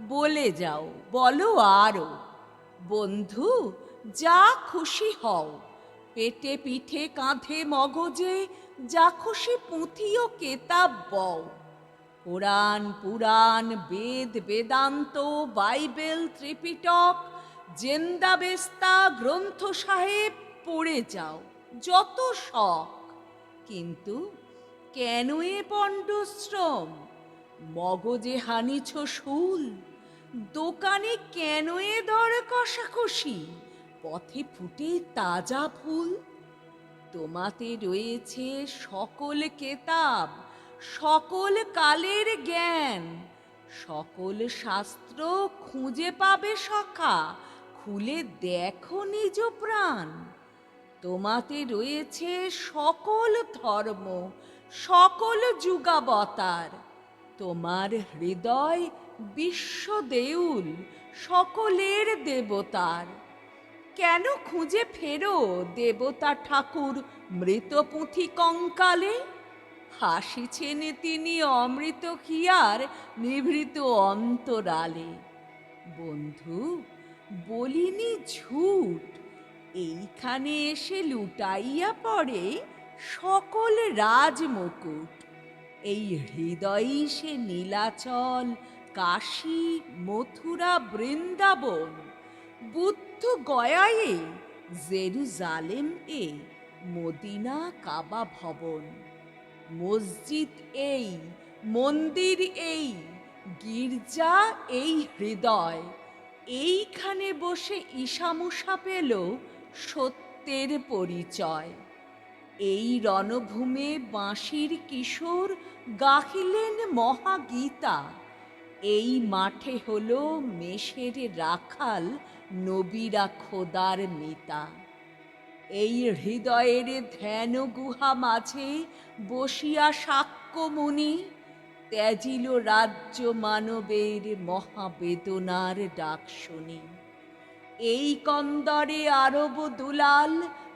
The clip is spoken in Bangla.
বলে যাও, বলো আরও বন্ধু, যা খুশি হও। পেটে পিঠে কাঁধে মগজে যা খুশি পুঁথিও কেতাব বও। Purana Purana, Veda, Vedanta, Bible, Tripitaka Zend Avesta Granth Sahib, পড়ে যাও, যত শখ। কিন্তু কেন এ পণ্ডশ্রম? মগজে হানিছ শুল, দোকানে কেন এ দর কষাকষি? পথে ফুটে তাজা ফুল। তোমাতে রয়েছে সকল কেতাব, সকল কালের জ্ঞান, সকল শাস্ত্র খুঁজে পাবে সখা, খুলে দেখো নিজ প্রাণ। তোমাতে রয়েছে সকল ধর্ম, সকল যুগাবতার তোমার হৃদয় বিশ্ব দেউল, সকলের দেবতার। কেন খুঁজে ফেরো দেবতা ঠাকুর মৃত পুঁথি কঙ্কালে? হাসিছেন তিনি অমৃত হিয়ার নিভৃত অন্তরালে। বন্ধু, বলিনি ঝুট, এইখানে এসে লুটাইয়া পড়ে সকল রাজমুকুট। এই হৃদয়ই সে নীলাচল, কাশী, মথুরা, বৃন্দাবন। বুদ্ধ গয়ায়ে জেরুজালেম এ মদিনা কাবা ভবন। মসজিদ এই, মন্দির এই, গির্জা এই হৃদয়। এইখানে বসে ঈশামুষা পেল সত্যের পরিচয়। এই রণভূমে বাঁশির কিশোর গাহিলেন মহাগীতা। এই মাঠে হল মেষের রাখাল, নবীরা খোদার মিতা এই হৃদয়ের ধ্যান গুহা মাঝে বসিয়া সাক্ষ্যমুনি ত্যাজিল রাজ্য মানবের মহাবেদনার ডাক শুনি। এই কন্দরে আরব দুলাল